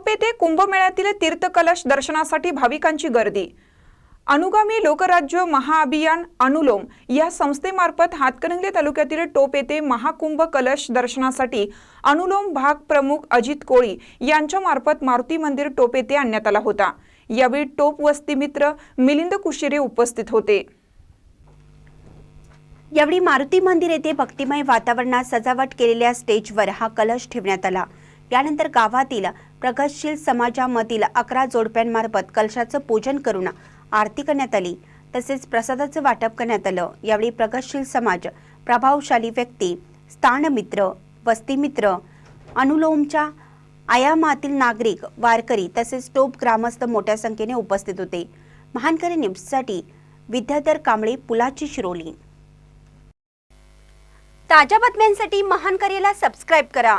टोप येथे कुंभमेळ्यातील तीर्थकलश दर्शनासाठी भाविकांची गर्दी. अनुगामी लोकराज्य महाअभियान अनुलोम या संस्थेमार्फत हातकणंगले तालुक्यातील टोप येथे महाकुंभ कलश दर्शनासाठी अनुलोम भाग प्रमुख अजित कोळी यांच्या मार्फत मारुती मंदिर टोप येथे आणण्यात आला होता. यावेळी टोप वस्ती मित्र मिलिंद कुशिरे उपस्थित होते. यावेळी मारुती मंदिर येथे भक्तिमय वातावरणात सजावट केलेल्या स्टेजवर हा कलश ठेवण्यात आला. यानंतर गावातील प्रगतशील समाजामधील अकरा जोडप्यांमार्फत कलशाचं पूजन करून आरती करण्यात आली. तसेच प्रसादाचं वाटप करण्यात आलं. यावेळी प्रगतशील समाज प्रभावशाली व्यक्ती स्थानमित्र वस्तीमित्र अनुलोमच्या आयामातील नागरिक वारकरी तसेच टोप ग्रामस्थ मोठ्या संख्येने उपस्थित होते. महानकरी न्यूजसाठी विद्याधर कांबळे पुलाची शिरोली. ताज्या बातम्यांसाठी महानकरीला सबस्क्राईब करा.